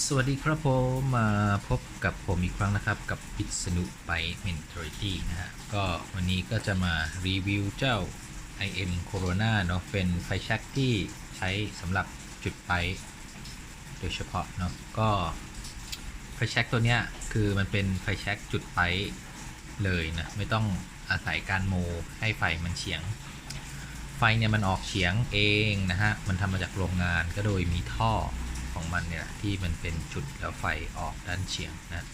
สวัสดีครับผมมาพบกับผมอีกครั้งนะครับ กับพิษณุไป Mentality นะฮะก็วันนี้ก็จะมารีวิวเจ้า IM Corona เนาะเป็นไฟแช็กที่ใช้สำหรับจุดไปโดยเฉพาะเนาะก็ไฟแช็กตัวเนี้ยคือมันเป็นไฟแช็กจุดไปเลยนะไม่ต้องอาศัยการโมให้ไฟมันเฉียง ไฟเนี่ยมันออกเฉียงเองนะฮะมันทำมาจากโรงงานก็โดยมีท่อ ของมันเนี่ยที่มันเป็นจุดแล้วไฟออกด้านเฉียงนะ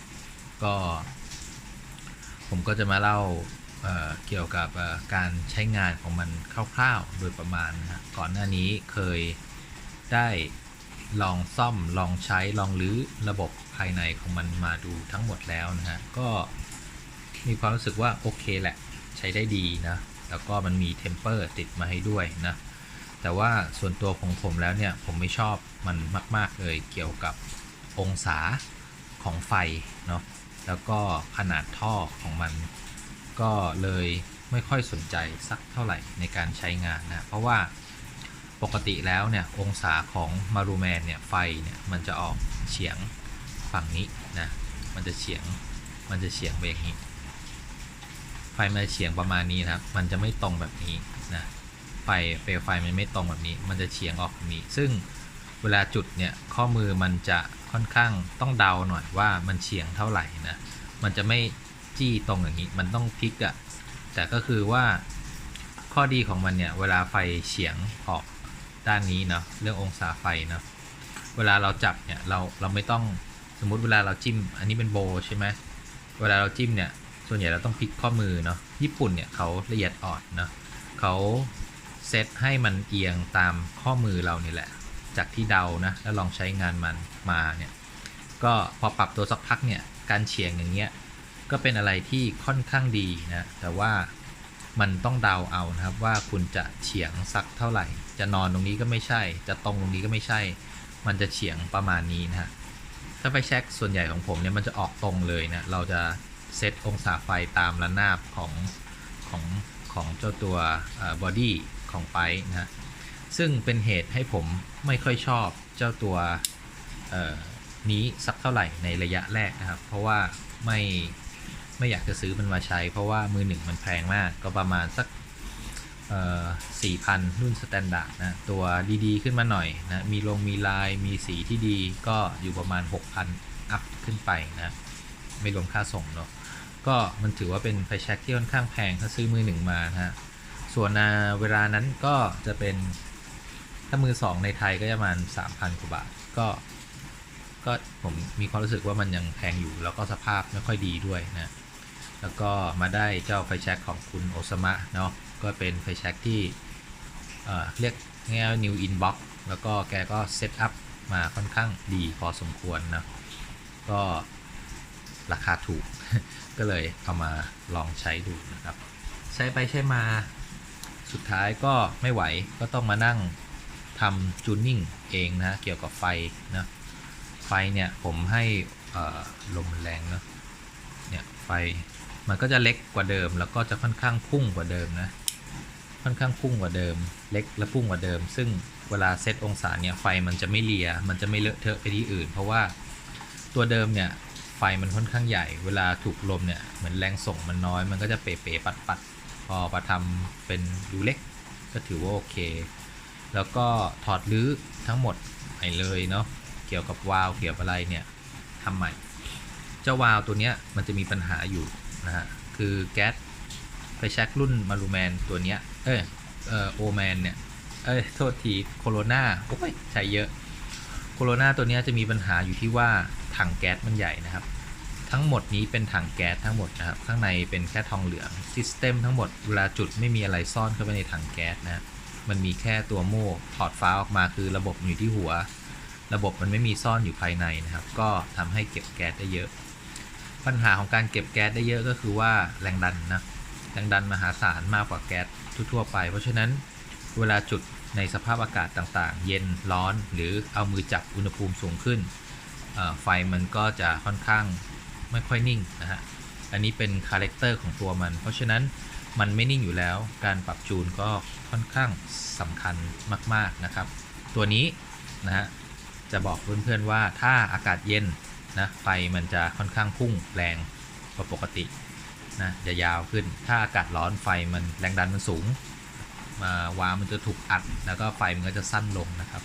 ก็ผมก็จะมาเล่าเเกี่ยวกับการใช้งานของมันคร่าวๆ โดยประมาณนะฮะก่อนหน้านี้เคยได้ลองซ่อมลองใช้ลองรื้อระบบภายในของมันมาดูทั้งหมดแล้วนะฮะก็มีความรู้สึกว่าโอเคแหละใช้ได้ดีนะ แล้วก็มันมีเทมเปอร์ติดมาให้ด้วยนะ แต่ว่าส่วนตัวของผมแล้วเนี่ยผมไม่ชอบมันมาก ๆ เลยเกี่ยวกับองศาของไฟเนาะแล้วก็ขนาดท่อของมัน ก็เลยไม่ค่อยสนใจสักเท่าไหร่ในการใช้งานนะเพราะว่าปกติแล้วเนี่ยองศาของมารูแมนเนี่ยไฟเนี่ยมันจะออกเฉียงฝั่งนี้นะมันจะเฉียงมันจะเฉียงไปอย่างนี้ ไฟมันจะเฉียงประมาณนี้นะครับ มันจะไม่ตรงแบบนี้นะ ไฟเปลวไฟมันไม่ตรงแบบนี้ มันจะเฉียงออกแบบนี้ ซึ่งเวลาจุดเนี่ยข้อมือมันจะค่อนข้างต้องเดาหน่อยว่ามันเฉียงเท่าไหร่นะ มันจะไม่จี้ตรงอย่างนี้ มันต้องพลิกอะแต่ก็คือว่าข้อดีของมันเนี่ยเวลาไฟเฉียงออกด้านนี้เนาะเรื่ององศาไฟเนาะเวลาเราจับเนี่ยเราเราไม่ต้องสมมุติเวลาเราจิ้ม อันนี้เป็นโบใช่ไหมเวลาเราจิ้มเนี่ยส่วนใหญ่เราต้องพลิกข้อมือเนาะญี่ปุ่นเนี่ยเขาละเอียดอ่อนเนาะเขา เซตให้มันเอียงตามข้อมือเรานี่แหละ จากที่เดานะ แล้วลองใช้งานมันมาเนี่ย ก็พอปรับตัวสักพักเนี่ย การเฉียงอย่างเงี้ย ก็เป็นอะไรที่ค่อนข้างดีนะ แต่ว่ามันต้องเดาเอานะครับว่าคุณจะเฉียงสักเท่าไหร่ จะนอนตรงนี้ก็ไม่ใช่ จะตรงตรงนี้ก็ไม่ใช่ มันจะเฉียงประมาณนี้นะฮะ ถ้าไปเช็คส่วนใหญ่ของผมเนี่ยมันจะออกตรงเลยนะ เราจะเซตองศาไฟตามระนาบของของของเจ้าตัวบอดี้ ของไปนะฮะซึ่งเป็นเหตุให้ผมไม่ค่อยชอบเจ้าตัวนี้สักเท่าไหร่ในระยะแรกนะครับ เพราะว่าไม่ไม่อยากจะซื้อมันมาใช้ เพราะว่ามือหนึ่งมันแพงมากก็ประมาณสักสี่พันรุ่นสแตนดาร์ดนะ ตัวดีๆ ขึ้นมาหน่อยนะ มีลงมีลายมีสีที่ดีก็อยู่ประมาณ 6,000 อัพขึ้นไปนะ ไม่รวมค่าส่งเนาะก็มันถือว่าเป็นไฟแช็กที่ค่อนข้างแพงถ้าซื้อมือหนึ่งมานะฮะ ส่วนเวลานั้นก็จะเป็นถ้ามือสองในไทยก็จะประมาณ3,000กว่าบาทก็ ก็ผมมีความรู้สึกว่ามันยังแพงอยู่ แล้วก็สภาพไม่ค่อยดีด้วยนะ แล้วก็มาได้เจ้าไฟแช็กของคุณโอซามะเนาะก็เป็นไฟแช็กที่เเรียกง่ายๆ new inbox แล้วก็แกก็เซตอัพมาค่อนข้างดีพอสมควรนะ ก็ราคาถูก ก็เลยเอามาลองใช้ดูนะครับ ใช้ไปใช้มา สุดท้ายก็ไม่ไหวก็ต้องมานั่งทำจูนนิ่งเองนะเกี่ยวกับไฟนะไฟเนี่ยผมให้ลมแรงเนาะเนี่ยไฟมันก็จะเล็กกว่าเดิม แล้วก็จะค่อนข้างพุ่งกว่าเดิมนะค่อนข้างพุ่งกว่าเดิม เล็กและพุ่งกว่าเดิม ซึ่งเวลาเซตองศาเนี่ยไฟมันจะไม่เลีย มันจะไม่เลอะเทอะไปที่อื่น เพราะว่าตัวเดิมเนี่ยไฟมันค่อนข้างใหญ่ เวลาถูกลมเนี่ยเหมือนแรงส่งมันน้อย มันก็จะเป๋ๆปัดๆ พอประทำเป็นดูเล็กก็ถือว่าโอเค แล้วก็ถอดรื้อทั้งหมดไปเลยเนาะเกี่ยวกับวาล์วเกี่ยวกับอะไรเนี่ยทำใหม่ เจ้าวาล์วตัวเนี้ยมันจะมีปัญหาอยู่นะฮะคือแก๊สไฟแช็กรุ่นมารูแมนตัวเนี้ยเอ้ยเออโอแมนเนี่ยเอ้ยโทษทีโคโรนาโอ้ยใช้เยอะ โคโรนาตัวนี้จะมีปัญหาอยู่ที่ว่าถังแก๊สมันใหญ่นะครับ ทั้งหมดนี้เป็นถังแก๊สทั้งหมดนะครับ ข้างในเป็นแค่ทองเหลืองซิสเต็มทั้งหมดเวลาจุดไม่มีอะไรซ่อนเข้าไปในถังแก๊สนะมันมีแค่ตัวโม่ถอดฟ้าออกมาคือระบบอยู่ที่หัว ระบบมันไม่มีซ่อนอยู่ภายในนะครับ ก็ทำให้เก็บแก๊สได้เยอะ ปัญหาของการเก็บแก๊สได้เยอะก็คือว่าแรงดันนะแรงดันมหาศาลมากกว่าแก๊สทั่วไป เพราะฉะนั้นเวลาจุดในสภาพอากาศต่างๆ เย็นร้อนหรือเอามือจับอุณหภูมิสูงขึ้นไฟมันก็จะค่อนข้าง ไม่ค่อยนิ่งนะฮะ อันนี้เป็นคาแรคเตอร์ของตัวมัน เพราะฉะนั้นมันไม่นิ่งอยู่แล้ว การปรับจูนก็ค่อนข้างสำคัญมาก ๆ นะครับ ตัวนี้นะฮะจะบอกเพื่อนๆว่าถ้าอากาศเย็นนะไฟมันจะค่อนข้างพุ่งแรงกว่าปกตินะจะยาวขึ้น ถ้าอากาศร้อนไฟมันแรงดันมันสูง มาวาล์วมันจะถูกอัด แล้วก็ไฟมันก็จะสั้นลงนะครับ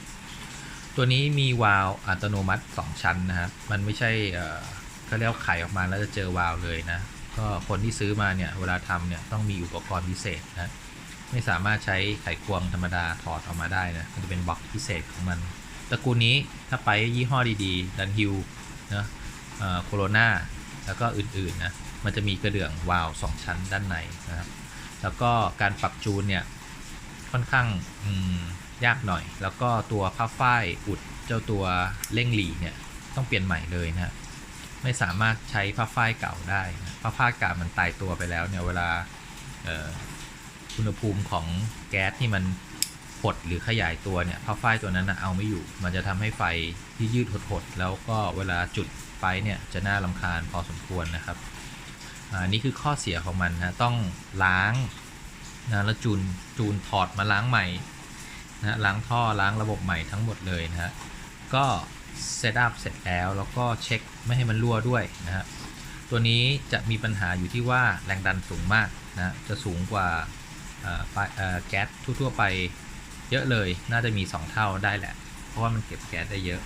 ตัวนี้มีวาล์วอัตโนมัติ 2 ชั้นนะครับมันไม่ใช่ เอ่อเขาเรียกว่าไขออกมาแล้วจะเจอวาล์วเลยนะ ก็คนที่ซื้อมาเนี่ยเวลาทำเนี่ยต้องมีอุปกรณ์พิเศษนะ ไม่สามารถใช้ไขควงธรรมดาถอดออกมาได้นะมันจะเป็นบล็อกพิเศษของมันตระกูลนี้ถ้าไปยี่ห้อดีๆดันฮิลนะโคโรนาแล้วก็อื่นๆนะมันจะมีกระเดื่องวาล์วสองชั้นด้านในนะครับ แล้วก็การปรับจูนเนี่ยค่อนข้างยากหน่อย แล้วก็ตัวผ้าฝ้ายอุดเจ้าตัวเร่งหลีเนี่ยต้องเปลี่ยนใหม่เลยนะ ไม่สามารถใช้ผ้าฝ้ายเก่าได้นะผ้าฝ้ายเก่ามันตายตัวไปแล้วเนี่ยเวลาอุณหภูมิของแก๊สที่มันหดหรือขยายตัวเนี่ยผ้าฝ้ายตัวนั้นนะเอาไม่อยู่ มันจะทำให้ไฟที่ยืดหดๆแล้วก็เวลาจุดไฟเนี่ยจะน่าลำคาญพอสมควรนะครับอันนี้คือข้อเสียของมันนะต้องล้างนะแล้วจูนจูนถอดมาล้างใหม่นะล้างท่อล้างระบบใหม่ทั้งหมดเลยนะฮะก็ เซตอัพเสร็จแล้วแล้วก็เช็คไม่ให้มันรั่วด้วยนะฮะตัวนี้จะมีปัญหาอยู่ที่ว่าแรงดันสูงมากนะจะสูงกว่าแก๊สทั่วๆไปเยอะเลยน่าจะมี 2 เท่าได้แหละ เพราะว่ามันเก็บแก๊สได้เยอะ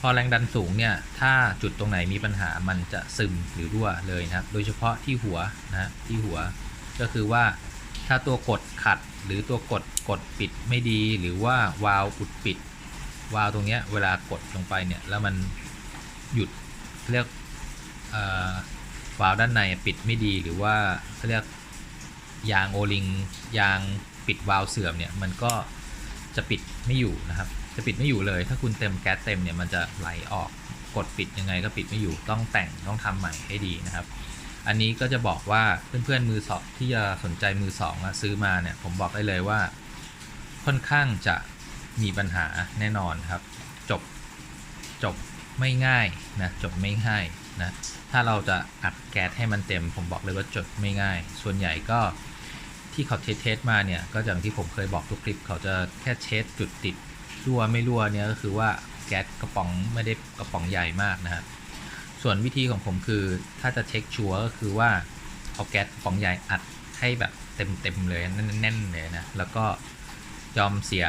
พอแรงดันสูงเนี่ยถ้าจุดตรงไหนมีปัญหามันจะซึมหรือรั่วเลยนะครับโดยเฉพาะที่หัวนะฮะที่หัวก็คือว่าถ้าตัวกดขัดหรือตัวกดกดปิดไม่ดี หรือว่าวาล์วอุดปิด วาล์วตรงเนี้ยเวลากดลงไปเนี่ยแล้วมันหยุดเรียกวาล์วด้านในปิดไม่ดีหรือว่าเขาเรียกยางโอลิงยางปิดวาล์วเสื่อมเนี่ยมันก็จะปิดไม่อยู่นะครับ จะปิดไม่อยู่เลย ถ้าคุณเต็มแก๊สเต็มเนี่ยมันจะไหลออกกดปิดยังไงก็ปิดไม่อยู่ต้องแต่งต้องทำใหม่ให้ดีนะครับ อันนี้ก็จะบอกว่าเพื่อนๆมือสองที่จะสนใจมือสองซื้อมาเนี่ยผมบอกได้เลยว่าค่อนข้างจะ มีปัญหาแน่นอนครับ จบจบไม่ง่ายนะจบไม่ง่ายนะถ้าเราจะอัดแก๊สให้มันเต็ม ผมบอกเลยว่าจบไม่ง่าย ส่วนใหญ่ก็ที่เขาเทสเทสมาเนี่ย ก็อย่างที่ผมเคยบอกทุกคลิป เขาจะแค่เช็ดจุดติดรั่วไม่รั่วเนี่ยก็คือว่าแก๊สกระป๋องไม่ได้กระป๋องใหญ่มากนะครับส่วนวิธีของผมคือถ้าจะเช็คชัวร์ก็คือว่าเอาแก๊สกระป๋องใหญ่อัดให้แบบเต็มๆเลยแน่นๆเลยนะแล้วก็ยอมเสีย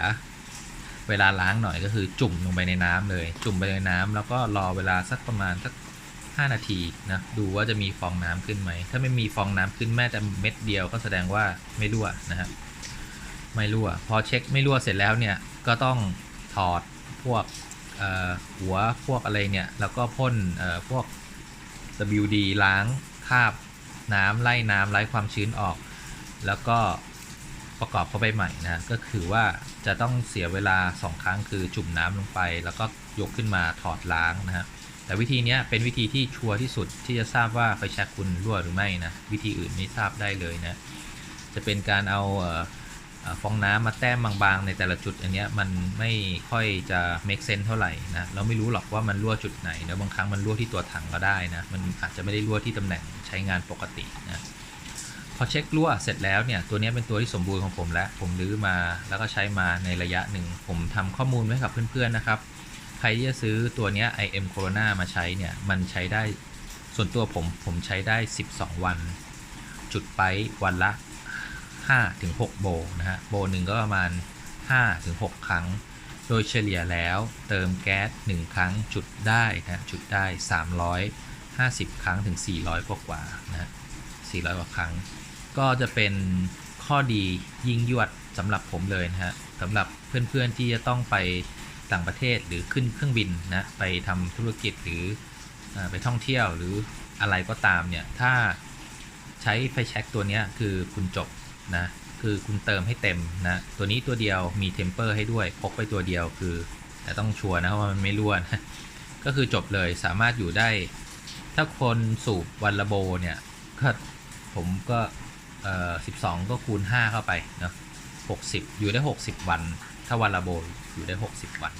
เวลาล้างหน่อยก็คือจุ่มลงไปในน้ำเลย จุ่มไปในน้ำแล้วก็รอเวลาสักประมาณสัก5นาทีนะดูว่าจะมีฟองน้ำขึ้นไหม ถ้าไม่มีฟองน้ำขึ้นแม้แต่เม็ดเดียวก็แสดงว่าไม่รั่วนะครับไม่รั่ว พอเช็คไม่รั่วเสร็จแล้วเนี่ยก็ต้องถอดพวกหัวพวกอะไรเนี่ย แล้วก็พ่นพวก WD ล้างคราบน้ำไล่น้ำไล่ความชื้นออก แล้วก็ประกอบเข้าไปใหม่นะก็คือว่า จะต้องเสียเวลา 2 ครั้งคือจุ่มน้ำลงไป แล้วก็ยกขึ้นมาถอดล้างนะฮะแต่วิธีนี้เป็นวิธีที่ชัวร์ที่สุดที่จะทราบว่าไฟแช็กคุณรั่วหรือไม่นะวิธีอื่นไม่ทราบได้เลยนะจะเป็นการเอาฟองน้ำมาแต้มบางๆ ในแต่ละจุดอันนี้มันไม่ค่อยจะ make sense เท่าไหร่นะเราไม่รู้หรอกว่ามันรั่วจุดไหนแล้วบางครั้งมันรั่วที่ตัวถังก็ได้นะมันอาจจะไม่ได้รั่วที่ตำแหน่งใช้งานปกตินะ พอเช็ครั่วเสร็จแล้วเนี่ยตัวนี้เป็นตัวที่สมบูรณ์ของผมแล้วผมรื้อมาแล้วก็ใช้มาในระยะหนึ่ง ผมทำข้อมูลไว้กับเพื่อนๆนะครับ ใครที่จะซื้อตัวนี้ IM Corona มาใช้เนี่ยมันใช้ได้ส่วนตัวผมผมใช้ได้ 12 วัน จุดไปวันละ5ถึง6โบนะฮะโบหนึ่งก็ประมาณ5ถึง6ครั้ง โดยเฉลี่ยแล้วเติมแก๊ส 1 ครั้งจุดได้นะจุดได้ 350 ครั้งถึง 400 กว่ากว่านะฮะ400 กว่าครั้ง ก็จะเป็นข้อดียิ่งยวดสำหรับผมเลยนะฮะสำหรับเพื่อนๆที่จะต้องไปต่างประเทศหรือขึ้นเครื่องบินนะไปทำธุรกิจหรือไปท่องเที่ยวหรืออะไรก็ตามเนี่ยถ้าใช้ไฟแช็กตัวนี้คือคุณจบนะคือคุณเติมให้เต็มนะ ตัวนี้ตัวเดียวมีเทมเปอร์ให้ด้วย พกไปตัวเดียวคือ แต่ต้องชัวร์นะว่ามันไม่รั่วนะก็คือจบเลยสามารถอยู่ได้ ถ้าคนสูบวันละโบเนี่ยก็ผมก็ เอ่อ12 ก็คูณ 5 เข้าไปเนาะ60 อยู่ได้ 60 วัน ถ้าวันละโบอยู่ได้ 60 วัน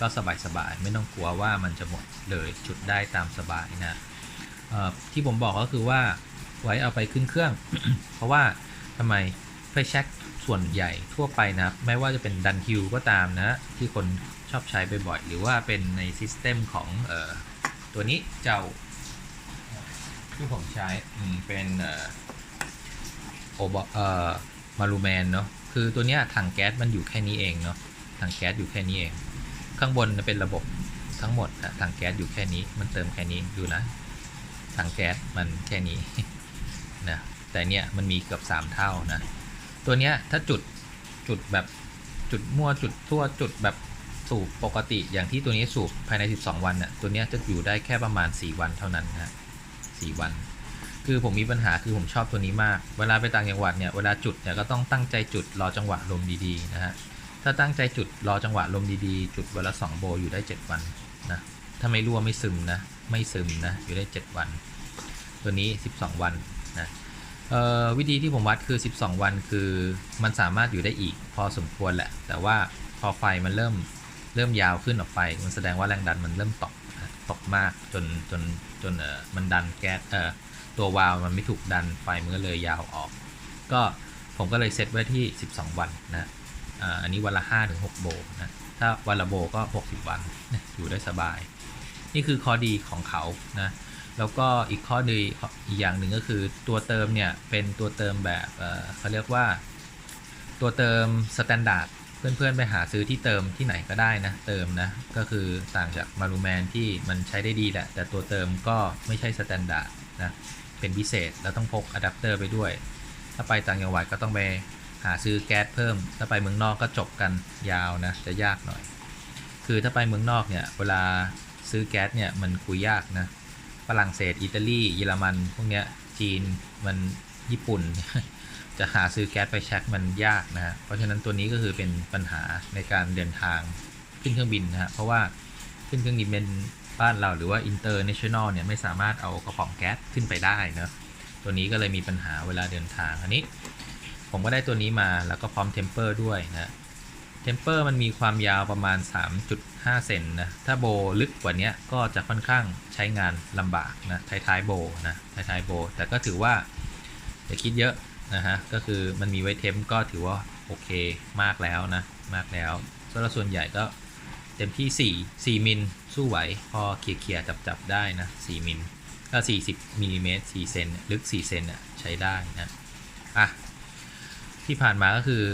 ก็สบายๆ ไม่ต้องกลัวว่ามันจะหมดเลยจุดได้ตามสบายนะเอ่อที่ผมบอกก็คือว่าไว้เอาไปขึ้นเครื่อง เพราะว่าทำไมไฟแช็กส่วนใหญ่ทั่วไปนะ ไม่ว่าจะเป็นดันฮิลก็ตามนะ ที่คนชอบใช้บ่อยๆหรือว่าเป็นในซิสเต็มของเออตัวนี้เจ้าที่ผมใช้เป็นเอ่อโอบเอ่อมารูแมนเนาะคือตัวเนี้ยถังแก๊สมันอยู่แค่นี้เองเนาะถังแก๊สอยู่แค่นี้เอง ข้างบนเป็นระบบทั้งหมดนะถังแก๊สอยู่แค่นี้มันเติมแค่นี้ดูนะถังแก๊สมันแค่นี้นะแต่เนี้ยมันมีเกือบ 3 เท่านะตัวเนี้ยถ้าจุดจุดแบบจุดมั่วจุดทั่วจุดแบบสูบปกติอย่างที่ตัวนี้สูบภายใน 12 วันน่ะตัวเนี้ยจะอยู่ได้แค่ประมาณ 4 วันเท่านั้นนะสี่วัน คือผมมีปัญหาคือผมชอบตัวนี้มาก เวลาไปต่างจังหวัดเนี่ยเวลาจุดเนี่ยก็ต้องตั้งใจจุดรอจังหวะลมดีๆนะฮะ ถ้าตั้งใจจุดรอจังหวะลมดีๆ จุดเวลาสองโบอยู่ได้ 7 วันนะ ถ้าไม่รั่วไม่ซึมนะ ไม่ซึมนะ อยู่ได้ 7 วัน ตัวนี้ 12 วันนะเอ่อวิธีที่ผมวัดคือ 12 วันคือมันสามารถอยู่ได้อีกพอสมควรแหละ แต่ว่าพอไฟมันเริ่มเริ่มยาวขึ้นออกไป มันแสดงว่าแรงดันมันเริ่มตกตกมากจนจนจนเออมันดันแก๊สเออ ตัววาล์วมันไม่ถูกดันไฟมันก็เลยยาวออก ก็ผมก็เลยเซตไว้ที่ 12 วันนะอันนี้วันละ5ถึง6โบนะถ้าวันละโบก็ 60 วันนะอยู่ได้สบาย นี่คือข้อดีของเขานะแล้วก็อีกข้อดีอีกอย่างหนึ่งก็คือตัวเติมเนี่ยเป็นตัวเติมแบบเเขาเรียกว่า ตัวเติมสแตนดาร์ดเพื่อนๆ ไปหาซื้อที่เติมที่ไหนก็ได้นะ เติมนะ ก็คือต่างจากมารูแมนที่มันใช้ได้ดีแหละ แต่ตัวเติมก็ไม่ใช่สแตนดาร์ด นะเป็นพิเศษแล้วต้องพกอะแดปเตอร์ไปด้วย ถ้าไปต่างจังหวัดก็ต้องไปหาซื้อแก๊สเพิ่ม ถ้าไปเมืองนอกก็จบกันยาวนะจะยากหน่อย คือถ้าไปเมืองนอกเนี่ยเวลาซื้อแก๊สเนี่ยมันคุยยากนะฝรั่งเศสอิตาลีเยอรมันพวกเนี้ยจีนมันญี่ปุ่น จะหาซื้อแก๊สไปแช็คมันยากนะฮะเพราะฉะนั้นตัวนี้ก็คือเป็นปัญหาในการเดินทางขึ้นเครื่องบินนะฮะเพราะว่าขึ้นเครื่องบินเป็น บ้านเราหรือว่า international เนี่ยไม่สามารถเอากระป๋องแก๊สขึ้นไปได้เนะตัวนี้ก็เลยมีปัญหาเวลาเดินทางอันนี้ผมก็ได้ตัวนี้มาแล้วก็พร้อมเทมเปอร์ด้วยนะเทมเปอร์มันมีความยาวประมาณ 3.5 เซนนะ ถ้าโบลึกกว่านี้ก็จะค่อนข้างใช้งานลำบากนะ ท้ายๆโบนะ ท้ายๆโบ แต่ก็ถือว่าอย่าคิดเยอะนะฮะ ก็คือมันมีไว้เทมก็ถือว่าโอเคมากแล้วนะ มากแล้วสำหรับส่วนใหญ่ก็ เต็มที่ 4 4 มิล สู้ไหว พอเขี่ยๆ จับๆ ได้นะ 4 มิลก็40มิลลิเมตร4เซนลึก 4 เซนน่ะใช้ได้นะ อะ ที่ผ่านมาก็คือ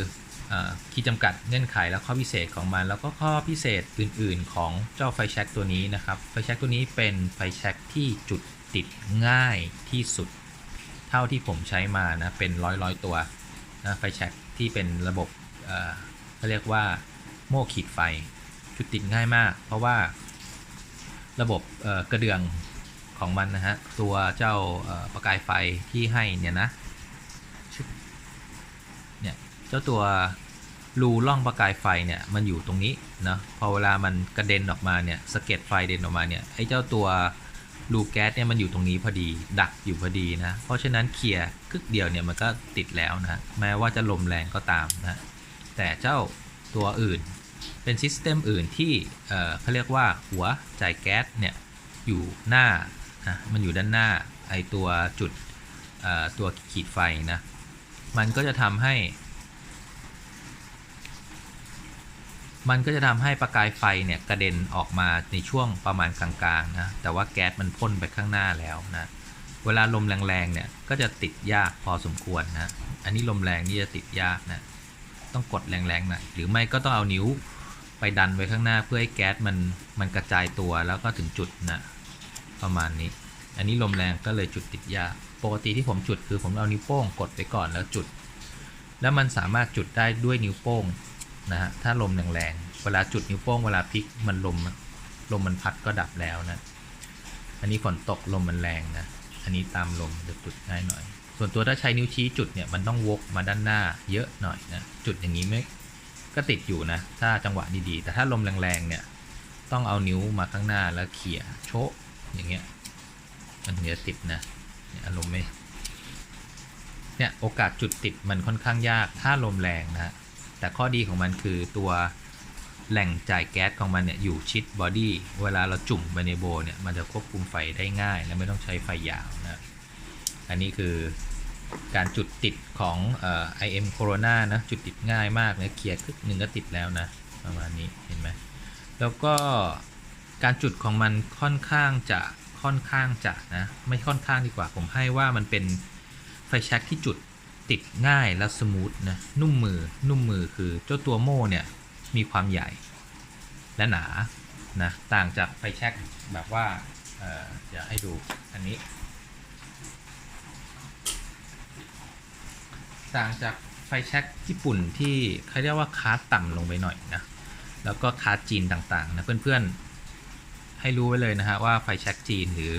อาขีดจำกัดเงื่อนไขและข้อพิเศษของมัน แล้วก็ข้อพิเศษอื่นๆ ของเจ้าไฟแช็กตัวนี้นะครับ ไฟแช็กตัวนี้เป็นไฟแช็กที่จุดติดง่ายที่สุด เท่าที่ผมใช้มานะ เป็นร้อยร้อยๆตัวนะไฟแช็กที่เป็นระบบเอ่อเขาเรียกว่าโม่ขีดไฟ จุดติดง่ายมาก เพราะว่าระบบกระเดื่องของมันนะฮะ ตัวเจ้าประกายไฟที่ให้เนี่ยนะเนี่ยเจ้าตัวรูล่องประกายไฟเนี่ยมันอยู่ตรงนี้นะพอเวลามันกระเด็นออกมาเนี่ยสะเก็ดไฟเด่นออกมาเนี่ยไอ้เจ้าตัวรูแก๊สเนี่ยมันอยู่ตรงนี้พอดีดักอยู่พอดีนะ เพราะฉะนั้นเคลียร์กึกเดียวเนี่ยมันก็ติดแล้วนะแม้ว่าจะลมแรงก็ตามนะแต่เจ้าตัวอื่น เป็นซิสเต็มอื่นที่เขาเรียกว่าหัวจ่ายแก๊สเนี่ยอยู่หน้านะมันอยู่ด้านหน้าไอตัวจุดตัวขีดไฟนะมันก็จะทำให้ มันก็จะทำให้ประกายไฟเนี่ยกระเด็นออกมาในช่วงประมาณกลางๆนะแต่ว่าแก๊สมันพ่นไปข้างหน้าแล้วนะเวลาลมแรงๆเนี่ยก็จะติดยากพอสมควรนะอันนี้ลมแรงนี่จะติดยากนะต้องกดแรงๆหน่อยหรือไม่ก็ต้องเอานิ้ว ไปดันไว้ข้างหน้าเพื่อให้แก๊สมันมันกระจายตัวแล้วก็ถึงจุดนะประมาณนี้ อันนี้ลมแรงก็เลยจุดติดยากปกติที่ผมจุดคือผมเอานิ้วโป้งกดไปก่อนแล้วจุด แล้วมันสามารถจุดได้ด้วยนิ้วโป้งนะฮะถ้าลมแรงๆเวลาจุดนิ้วโป้งเวลาพลิกมันลมลมมันพัดก็ดับแล้วนะ อันนี้ฝนตกลมมันแรงนะ อันนี้ตามลมจะจุดง่ายหน่อย ส่วนตัวถ้าใช้นิ้วชี้จุดเนี่ยมันต้องวกมาด้านหน้าเยอะหน่อยนะ จุดอย่างนี้ไม่ ก็ติดอยู่นะ ถ้าจังหวะดีๆ แต่ถ้าลมแรงๆเนี่ย ต้องเอานิ้วมาข้างหน้าแล้วเขี่ยโชะอย่างเงี้ย มันถึงจะติดนะนอารมณ์ไม่ เนี่ยโอกาสจุดติดมันค่อนข้างยาก ถ้าลมแรงนะฮะแต่ข้อดีของมันคือตัวแหล่งจ่ายแก๊สของมันเนี่ยอยู่ชิดบอดี้ เวลาเราจุ่มไปในโบเนี่ย มันจะควบคุมไฟได้ง่าย และไม่ต้องใช้ไฟยาวนะ อันนี้คือ การจุดติดของเอ่อ IM Corona นะจุดติดง่ายมากเนะเคลียร์คลิกหนึ่งก็ติดแล้วนะประมาณนี้เห็นไหมแล้วก็การจุดของมันค่อนข้างจะค่อนข้างจะนะไม่ค่อนข้างดีกว่าผมให้ว่ามันเป็นไฟแช็กที่จุดติดง่ายและสมูทนะนุ่มมือนุ่มมือคือเจ้าตัวโม่เนี่ยมีความใหญ่และหนานะต่างจากไฟแช็กแบบว่าเดี๋ยวให้ดูอันนี้ ต่างจากไฟแช็กญี่ปุ่นที่เขาเรียกว่าคาร์ต่ำลงไปหน่อยนะ แล้วก็คาร์จีนต่างๆนะเพื่อนๆ ให้รู้ไว้เลยนะฮะว่าไฟแช็กจีนหรือ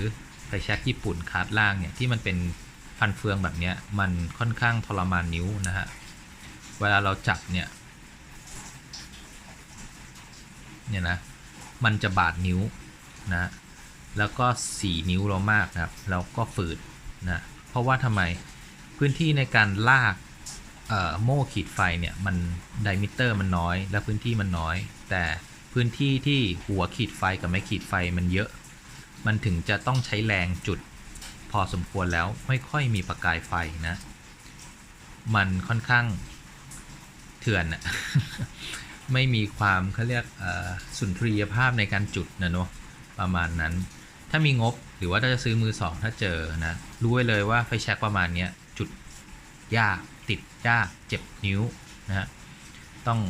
ไฟแช็กญี่ปุ่นคาร์ล่างเนี่ยที่มันเป็นฟันเฟืองแบบเนี้ยมันค่อนข้างทรมานนิ้วนะฮะ เวลาเราจับเนี่ย เนี่ยนะ มันจะบาดนิ้วนะ แล้วก็สีนิ้วเรามากนะครับ แล้วก็ฝืดนะ เพราะว่าทำไมพื้นที่ในการลาก โม่ขีดไฟเนี่ยมันไดมิเตอร์มันน้อย และพื้นที่มันน้อย แต่พื้นที่ที่หัวขีดไฟกับไม้ขีดไฟมันเยอะ มันถึงจะต้องใช้แรงจุด พอสมควรแล้วไม่ค่อยมีประกายไฟนะ มันค่อนข้างเถื่อนอะไม่มีความเขาเรียกสุนทรียภาพในการจุดนะเนาะประมาณนั้น ถ้ามีงบหรือว่าถ้าจะซื้อมือสองถ้าเจอนะ รู้ไว้เลยว่าไฟแช็กประมาณนี้จุดยาก ติดยากเจ็บนิ้วนะฮะต้อง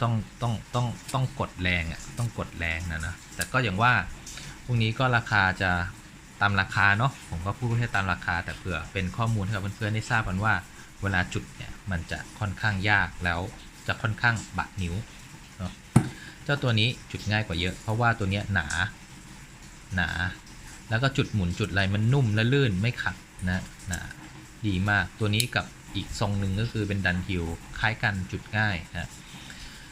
ต้องต้องต้องต้องกดแรงอะต้องกดแรงนะนะแต่ก็อย่างว่าพวกนี้ก็ราคาจะตามราคาเนาะผมก็พูดให้ตามราคา แต่เผื่อเป็นข้อมูลให้กับเพื่อนๆได้ทราบกันว่า เวลาจุดเนี่ยมันจะค่อนข้างยากแล้วจะค่อนข้างบาดนิ้วเนาะเจ้าตัวนี้จุดง่ายกว่าเยอะ เพราะว่าตัวเนี้ยหนาหนา แล้วก็จุดหมุนจุดอะไรมันนุ่มและลื่นไม่ขัดนะหนะดีมากตัวนี้กับ อีกทรงหนึ่งก็คือเป็นดันฮิลคล้ายกันจุดง่ายนะ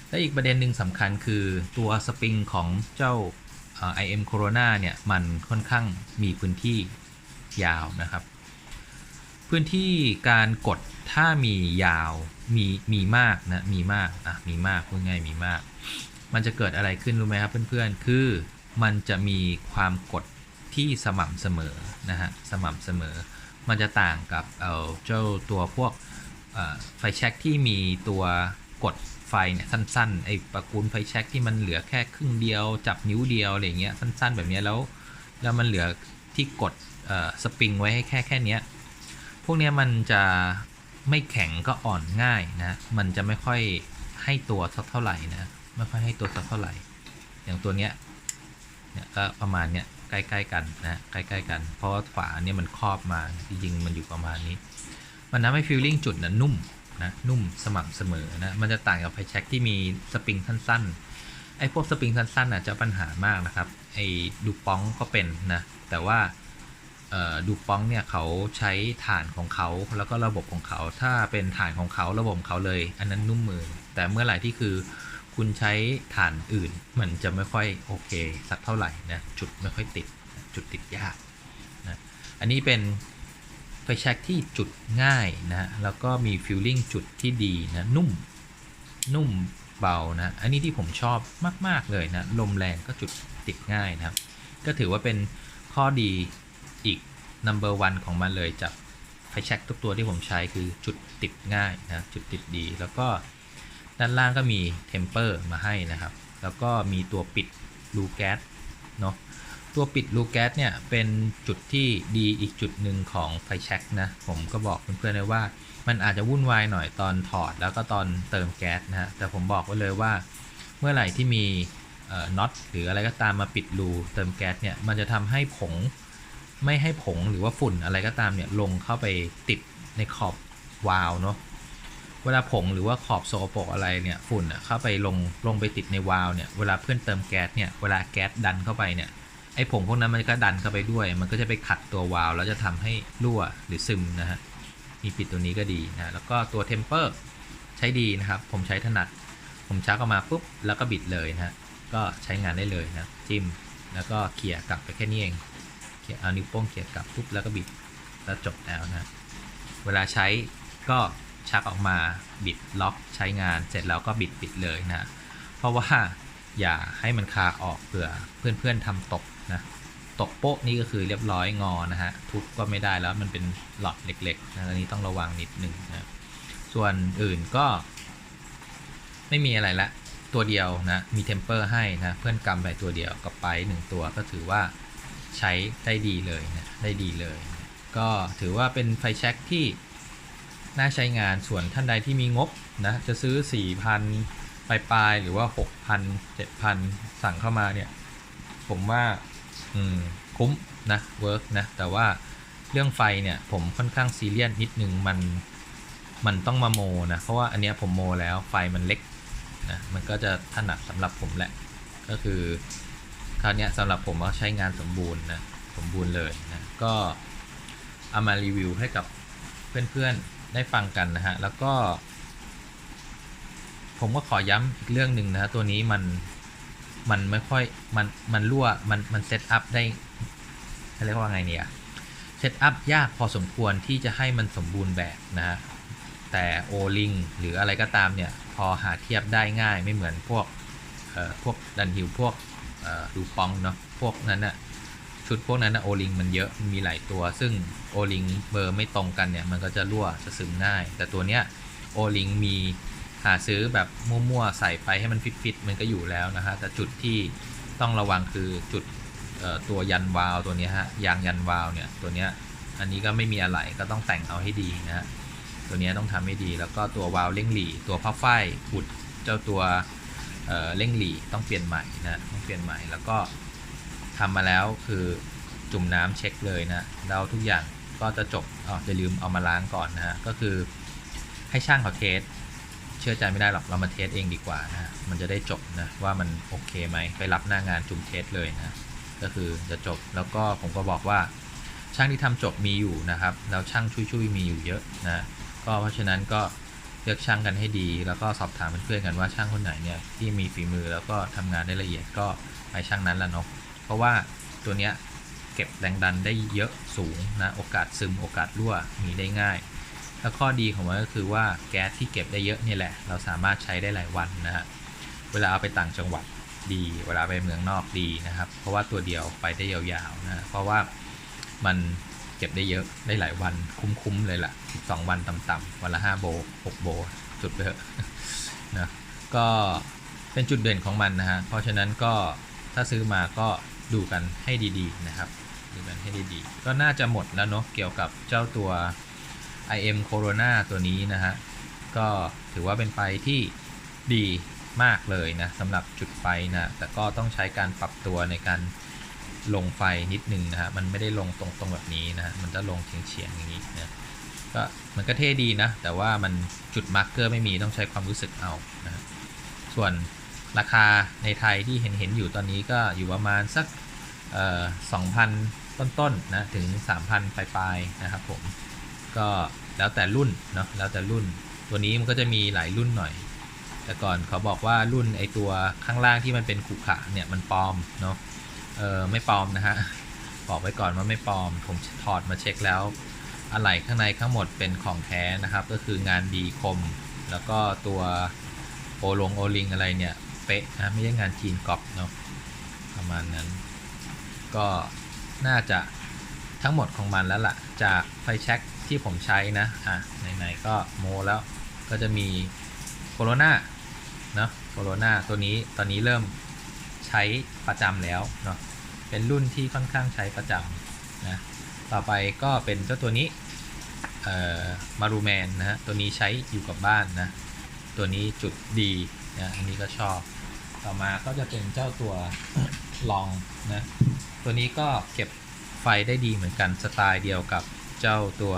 และอีกประเด็นหนึ่งสำคัญคือตัวสปริงของเจ้าเอ่อ IM Corona เนี่ยมันค่อนข้างมีพื้นที่ยาวนะครับ พื้นที่การกดถ้ามียาวมีมีมากนะมีมากอะมีมากพูดง่ายมีมาก มันจะเกิดอะไรขึ้นรู้ไหมครับเพื่อนๆ คือมันจะมีความกดที่สม่ำเสมอนะฮะสม่ำเสมอ มันจะต่างกับเอ่อเจ้าตัวพวกเอ่อไฟแช็กที่มีตัวกดไฟเนี่ยสั้นๆไอ้ประกูลไฟแช็กที่มันเหลือแค่ครึ่งเดียว จับนิ้วเดียวอะไรเงี้ยสั้น ๆ แบบนี้แล้วแล้วมันเหลือที่กดเอ่อสปริงไว้ให้แค่แค่นี้พวกเนี้ยมันจะไม่แข็งก็อ่อนง่ายนะ มันจะไม่ค่อยให้ตัวสักเท่าไหร่นะ ไม่ค่อยให้ตัวสักเท่าไหร่ อย่างตัวเนี้ยเนี่ยก็ประมาณเนี้ย ใกล้ๆกันนะใกล้ๆกัน เพราะว่าฝาเนี่ยมันครอบมาจริงๆมันอยู่ประมาณนี้ มันทำให้ฟีลลิ่งจุดนะนุ่มนะนุ่มสม่ำเสมอนะมันจะต่างกับไฟแช็กที่มีสปริงสั้นๆไอ้พวกสปริงสั้นๆน่ะจะปัญหามากนะครับไอ้ดูป้องก็เป็นนะแต่ว่าดูป้องเนี่ยเขาใช้ฐานของเขาแล้วก็ระบบของเขา ถ้าเป็นฐานของเขาระบบเขาเลย อันนั้นนุ่มมือ แต่เมื่อไหร่ที่คือ คุณใช้ฐานอื่น มันจะไม่ค่อยโอเคสักเท่าไหร่นะจุดไม่ค่อยติดจุดติดยากนะอันนี้เป็นไฟแช็กที่จุดง่ายนะแล้วก็มีฟิลลิ่งจุดที่ดีนะนุ่มนุ่มเบานะอันนี้ที่ผมชอบมาก ๆ เลยนะลมแรงก็จุดติดง่ายนะครับ ก็ถือว่าเป็นข้อดีอีก number one ของมันเลยจากไฟแช็กทุกตัวที่ผมใช้คือจุดติดง่ายนะจุดติดดีแล้วก็ ด้านล่างก็มีเทมเปอร์มาให้นะครับ แล้วก็มีตัวปิดรูแก๊สเนาะตัวปิดรูแก๊สเนี่ยเป็นจุดที่ดีอีกจุดหนึ่งของไฟแช็กนะ ผมก็บอกเพื่อนๆเลยว่า มันอาจจะวุ่นวายหน่อยตอนถอดแล้วก็ตอนเติมแก๊สนะฮะแต่ผมบอกไว้เลยว่า เมื่อไหร่ที่มีน็อตหรืออะไรก็ตามมาปิดรูเติมแก๊สเนี่ยมันจะทำให้ผงไม่ให้ผงหรือว่าฝุ่นอะไรก็ตามเนี่ยลงเข้าไปติดในขอบวาล์วเนาะ เวลาผงหรือว่าขอบโซโปรกอะไรเนี่ยฝุ่นเข้าไปลงลงไปติดในวาล์วเนี่ยเวลาเพื่อนเติมแก๊สเนี่ยเวลาแก๊สดันเข้าไปเนี่ยไอ้ผงพวกนั้นมันก็ดันเข้าไปด้วย มันก็จะไปขัดตัววาล์วแล้วจะทำให้รั่วหรือซึมนะฮะมีปิดตัวนี้ก็ดีนะแล้วก็ตัวเทมเปอร์ใช้ดีนะครับ ผมใช้ถนัด ผมชักออกมาปุ๊บแล้วก็บิดเลยนะฮะก็ใช้งานได้เลยนะจิ้มแล้วก็เขี่ยกลับไปแค่นี้เองเขี่ยเอานิ้วโป้งเขี่ยกลับปุ๊บแล้วก็บิดแล้วจบแล้วนะเวลาใช้ก็ ชักออกมาบิดล็อกใช้งานเสร็จแล้วก็บิดปิดเลยนะ เพราะว่าอย่าให้มันคาออกเผื่อเพื่อนๆทำตกนะตกโป๊ะนี่ก็คือเรียบร้อยงอนะฮะทุบก็ไม่ได้แล้วมันเป็นหลอดเล็กๆนะอันนี้ต้องระวังนิดนึงนะส่วนอื่นก็ ไม่มีอะไรละตัวเดียวนะมีเทมเปอร์ให้นะเพื่อนกำไปตัวเดียวกับไปหนึ่งตัวก็ถือว่าใช้ได้ดีเลยนะได้ดีเลยนะก็ถือว่าเป็นไฟแช็กที่ น่าใช้งานส่วนท่านใดที่มีงบนะจะซื้อ 4,000ปลายๆหรือว่า 6,000 7,000 สั่งเข้ามาเนี่ย ผมว่าอืมคุ้มนะเวิร์กนะแต่ว่าเรื่องไฟเนี่ยผมค่อนข้างซีเรียสนิดนึงมันมันต้องมาโมนะเพราะว่าอันเนี้ยผมโมแล้วไฟมันเล็กนะมันก็จะถนัดสำหรับผมแหละ ก็คือคราวเนี้ยสำหรับผมว่าใช้งานสมบูรณ์นะสมบูรณ์เลยนะก็เอามารีวิวให้กับเพื่อนๆ ได้ฟังกันนะฮะ แล้วก็ ผมก็ขอย้ำอีกเรื่องหนึ่งนะฮะ ตัวนี้มันมันไม่ค่อยมันมันรั่วมันมันเซตอัพได้เขาเรียกว่าไงเนี่ยเซตอัพยากพอสมควรที่จะให้มันสมบูรณ์แบบนะฮะ แต่โอลิงหรืออะไรก็ตามเนี่ย พอหาเทียบได้ง่ายไม่เหมือนพวกเอ่อพวกดันฮิวพวกเอ่อดูปองเนาะพวกนั้นน่ะ ชุดพวกนั้นนะโอลิงมันเยอะมีหลายตัว ซึ่งโอลิงเบอร์ไม่ตรงกันเนี่ย มันก็จะรั่วจะซึมง่าย แต่ตัวเนี้ยโอลิงมีหาซื้อแบบมั่วๆ ใส่ไปให้มันฟิตๆมันก็อยู่แล้วนะฮะ แต่จุดที่ต้องระวังคือจุดตัวยันวาลตัวนี้ฮะยางยันวาลเนี่ยตัวเนี้ยอันนี้ก็ไม่มีอะไรก็ต้องแต่งเอาให้ดีนะฮะตัวเนี้ยต้องทำให้ดีแล้วก็ตัววาลเร่งหลีตัวพับไฟอุดเจ้าตัวเเร่งหลีต้องเปลี่ยนใหม่นะต้องเปลี่ยนใหม่แล้วก็ ทำมาแล้วคือจุ่มน้ำเช็คเลยนะแล้วทุกอย่างก็จะจบอ๋อจะลืมเอามาล้างก่อนนะฮะก็คือให้ช่างเขาเทสเชื่อใจไม่ได้หรอกเรามาเทสเองดีกว่านะ มันจะได้จบนะว่ามันโอเคไหมไปรับหน้างานจุ่มเทสเลยนะ ก็คือจะจบแล้วก็ผมก็บอกว่า ช่างที่ทำจบมีอยู่นะครับแล้วช่างช่วยๆมีอยู่เยอะนะก็เพราะฉะนั้นก็เลือกช่างกันให้ดี แล้วก็สอบถามเพื่อนๆกันว่าช่างคนไหนเนี่ยที่มีฝีมือแล้วก็ทำงานได้ละเอียดก็ไปช่างนั้นละเนาะ เพราะว่าตัวเนี้ยเก็บแรงดันได้เยอะสูงนะโอกาสซึมโอกาสรั่วมีได้ง่าย แล้วข้อดีของมันก็คือว่าแก๊สที่เก็บได้เยอะนี่แหละ เราสามารถใช้ได้หลายวันนะฮะเวลาเอาไปต่างจังหวัดดีเวลาไปเมืองนอกดีนะครับ เพราะว่าตัวเดียวไปได้ยาวๆนะเพราะว่ามันเก็บได้เยอะได้หลายวันคุ้มๆเลยล่ะ 12 วันต่ำๆวันละ 5 โบ 6 โบ จุดไปเถอะนะก็เป็นจุดเด่นของมันนะฮะเพราะฉะนั้นก็ถ้าซื้อมาก็ ดูกันให้ดีๆนะครับ ดูกันให้ดีๆ ก็น่าจะหมดแล้วเนาะเกี่ยวกับเจ้าตัว IM Corona ตัวนี้นะฮะ ก็ถือว่าเป็นไฟที่ดีมากเลยนะสำหรับจุดไฟนะ แต่ก็ต้องใช้การปรับตัวในการลงไฟนิดนึงนะฮะ มันไม่ได้ลงตรงๆแบบนี้นะ มันจะลงเฉียงๆอย่างนี้นะ ก็มันก็เท่ดีนะ แต่ว่ามันจุดมาร์กเกอร์ไม่มีต้องใช้ความรู้สึกเอานะ ส่วน ราคาในไทยที่เห็นเห็นอยู่ตอนนี้ก็อยู่ประมาณสักเอ่อ2,000ต้นๆนะถึง 3,000 ปลายๆนะครับผมก็แล้วแต่รุ่นเนาะแล้วแต่รุ่น ตัวนี้มันก็จะมีหลายรุ่นหน่อย แต่ก่อนเขาบอกว่ารุ่นไอตัวข้างล่างที่มันเป็นขรุขระเนี่ยมันปลอมเนาะเออไม่ปลอมนะฮะบอกไว้ก่อนว่าไม่ปลอมผมถอดมาเช็คแล้วอะไหล่ข้างในทั้งหมดเป็นของแท้นะครับ ก็คืองานดีคม แล้วก็ตัวโอลงโอลิงอะไรเนี่ย เป๊ะนะไม่ใช่งานจีนกอบเนาะประมาณนั้น ก็น่าจะทั้งหมดของมันแล้วล่ะ จากไฟแช็กที่ผมใช้นะอะไหนๆก็โมแล้วก็จะมีโคโรนาเนาะโคโรนาตัวนี้ตอนนี้เริ่มใช้ประจำแล้วเนาะเป็นรุ่นที่ค่อนข้างใช้ประจำนะต่อไปก็เป็นเจ้าตัวนี้เอ่อมารูแมนนะฮะตัวนี้ใช้อยู่กับบ้านนะ ตัวนี้จุดดีนะอันนี้ก็ชอบ ต่อมาก็จะเป็นเจ้าตัวลองนะตัวนี้ก็เก็บไฟได้ดีเหมือนกันสไตล์เดียวกับเจ้าตัว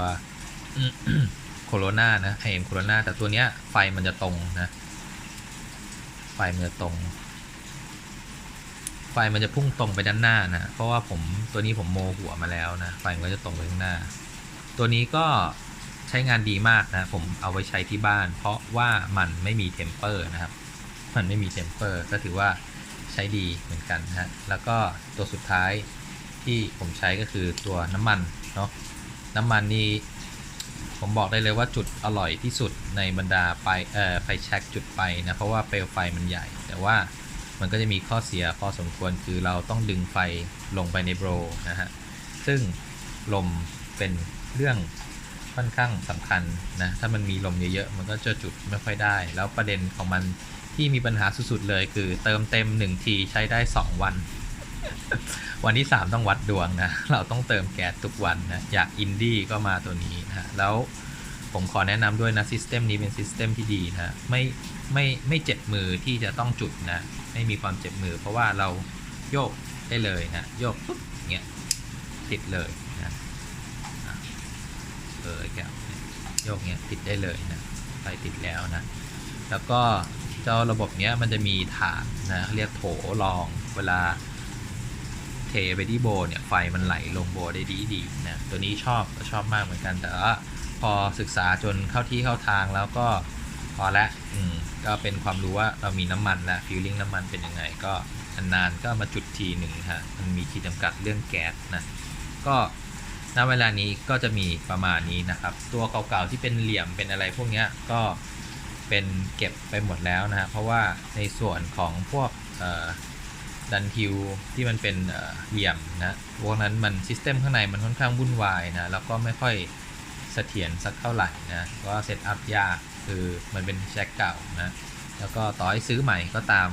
โคโรนานะไอเอ็มโคโรนาแต่ตัวเนี้ยไฟมันจะตรงนะไฟมันจะตรง ไฟมันจะพุ่งตรงไปด้านหน้านะเพราะว่าผมตัวนี้ผมโมหัวมาแล้วนะไฟมันก็จะตรงไปข้างหน้า ตัวนี้ก็ใช้งานดีมากนะผมเอาไว้ใช้ที่บ้าน เพราะว่ามันไม่มีเทมเปอร์นะครับ มันไม่มีเทมเปอร์ก็ถือว่าใช้ดีเหมือนกันนะฮะ แล้วก็ตัวสุดท้ายที่ผมใช้ก็คือตัวน้ำมันเนาะน้ำมันนี่ผมบอกได้เลยว่าจุดอร่อยที่สุดในบรรดาไฟเอ่อไฟแช็กจุดไฟนะ เพราะว่าเปลวไฟมันใหญ่ แต่ว่ามันก็จะมีข้อเสียพอสมควรคือเราต้องดึงไฟลงไปในโบรนะฮะ ซึ่งลมเป็นเรื่องค่อนข้างสำคัญนะ ถ้ามันมีลมเยอะๆ มันก็จะจุดไม่ค่อยได้ แล้วประเด็นของมัน ที่มีปัญหาสุดๆเลยคือ เติมเต็ม1ทีใช้ได้2วัน วันที่3ต้องวัดดวงนะ เราต้องเติมแก๊สทุกวันนะ อยากอินดี้ก็มาตัวนี้นะ แล้วผมขอแนะนำด้วยนะซิสเต็มนี้เป็นซิสเต็มที่ดีนะ ไม่ไม่ไม่เจ็บมือที่จะต้องจุดนะ ไม่มีความเจ็บมือ เพราะว่าเราโยกได้เลยนะ โยกปุ๊บเงี้ยติดเลยนะเออแก้วโยกเงี้ยติดได้เลยนะไฟติดแล้วนะ แล้วก็ จ้าระบบเนี้ยมันจะมีฐานนะเขาเรียกโถรองเวลาเทไปที่โบเนี่ยไฟมันไหลลงโบได้ดีดีนะตัวนี้ชอบก็ชอบมากเหมือนกันแต่ว่าพอศึกษาจนเข้าที่เข้าทางแล้วก็พอละอืมก็เป็นความรู้ว่าเรามีน้ำมันแล้วฟิลลิ่งน้ำมันเป็นยังไงก็นานๆก็มาจุดทีหนึ่งฮะมันมีขีดจำกัดเรื่องแก๊สนะก็ณเวลานี้ก็จะมีประมาณนี้นะครับ ตัวเก่าๆที่เป็นเหลี่ยมเป็นอะไรพวกเนี้ยก็ เป็นเก็บไปหมดแล้วนะฮะเพราะว่าในส่วนของพวกดันทิวที่มันเป็นเหลี่ยมนะพวกนั้นมันซิสเต็มข้างในมันค่อนข้างวุ่นวายนะแล้วก็ไม่ค่อยเสถียรสักเท่าไหร่นะก็เซตอัพยากคือมันเป็นแจ็คเก่านะแล้วก็ต่อให้ซื้อใหม่ก็ตาม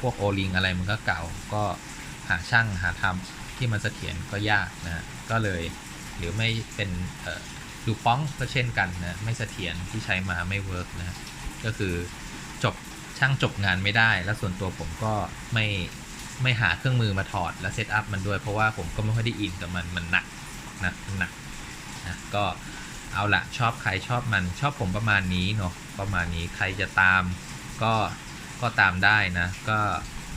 พวกโอลิงอะไรมันก็เก่าก็หาช่างหาทำที่มันเสถียรก็ยากนะก็เลยหรือไม่เป็น ดูป้องก็เช่นกันนะไม่เสถียรที่ใช้มาไม่เวิร์กนะก็คือจบช่างจบงานไม่ได้ แล้วส่วนตัวผมก็ไม่ไม่หาเครื่องมือมาถอดแล้วเซตอัพมันด้วย เพราะว่าผมก็ไม่ค่อยได้อินกับมันมันหนักนะมันหนักนะก็เอาละชอบใครชอบมันชอบผมประมาณนี้เนาะประมาณนี้ใครจะตามก็ก็ตามได้นะ ก็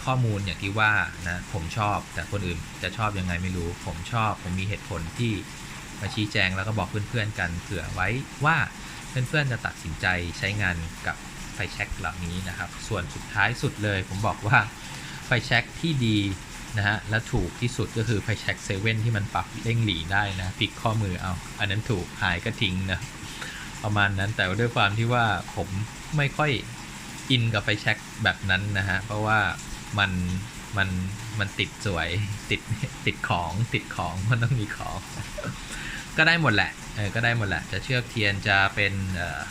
ข้อมูลอย่างที่ว่านะผมชอบแต่คนอื่นจะชอบยังไงไม่รู้ ผมชอบผมมีเหตุผลที่ มาชี้แจงแล้วก็บอกเพื่อนๆกันเผื่อไว้ว่าเพื่อนๆจะตัดสินใจใช้งานกับไฟแช็กเหล่านี้นะครับ ส่วนสุดท้ายสุดเลย ผมบอกว่าไฟแช็กที่ดีนะฮะและถูกที่สุดก็คือไฟแช็กเซเว่นที่มันปรับเร่งหลีได้นะพลิกข้อมือเอา อันนั้นถูกหายก็ทิ้งนะประมาณนั้นแต่ด้วยความที่ว่าผมไม่ค่อยอินกับไฟแช็กแบบนั้นนะฮะเพราะว่ามันมันมันติดสวยติดติดของติดของมันต้องมีของ ก็ได้หมดแหละเออก็ได้หมดแหละ จะเชือกเทียนจะเป็นเอ่อ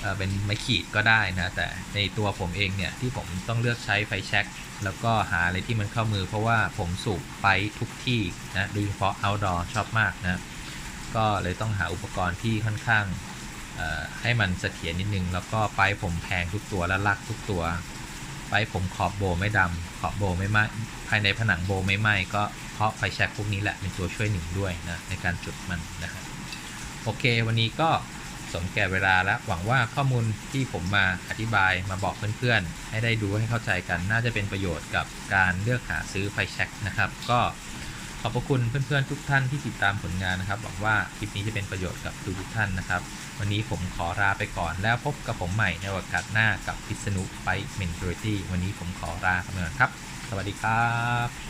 เออเป็นไม้ขีดก็ได้นะ แต่ในตัวผมเองเนี่ยที่ผมต้องเลือกใช้ไฟแช็กแล้วก็หาอะไรที่มันเข้ามือ เพราะว่าผมสูบไปทุกที่นะโดยเฉพาะ outdoor ชอบมากนะ ก็เลยต้องหาอุปกรณ์ที่ค่อนข้างเอ่อให้มันเสถียรนิดนึง แล้วก็ไปผมแพงทุกตัวและลักทุกตัว ไปผมขอบโบไม่ดำขอบโบไม่ไหมภายในผนังโบไม่ไหมก็เพราะไฟแช็กพวกนี้แหละเป็นตัวช่วยหนึ่งด้วยนะในการจุดมันนะครับโอเค วันนี้ก็สมแก่เวลาแล้วหวังว่าข้อมูลที่ผมมาอธิบายมาบอกเพื่อนๆ ให้ได้ดูให้เข้าใจกันน่าจะเป็นประโยชน์กับการเลือกหาซื้อไฟแช็กนะครับ ก็ ขอบพระคุณเพื่อนๆทุกท่านที่ติดตามผลงานนะครับหวังว่าคลิปนี้จะเป็นประโยชน์กับทุกท่านนะครับ วันนี้ผมขอลาไปก่อนแล้วพบกับผมใหม่ในโอกาสหน้ากับพิษณุไปเมนทริตี้วันนี้ผมขอลาไปก่อนครับ สวัสดีครับ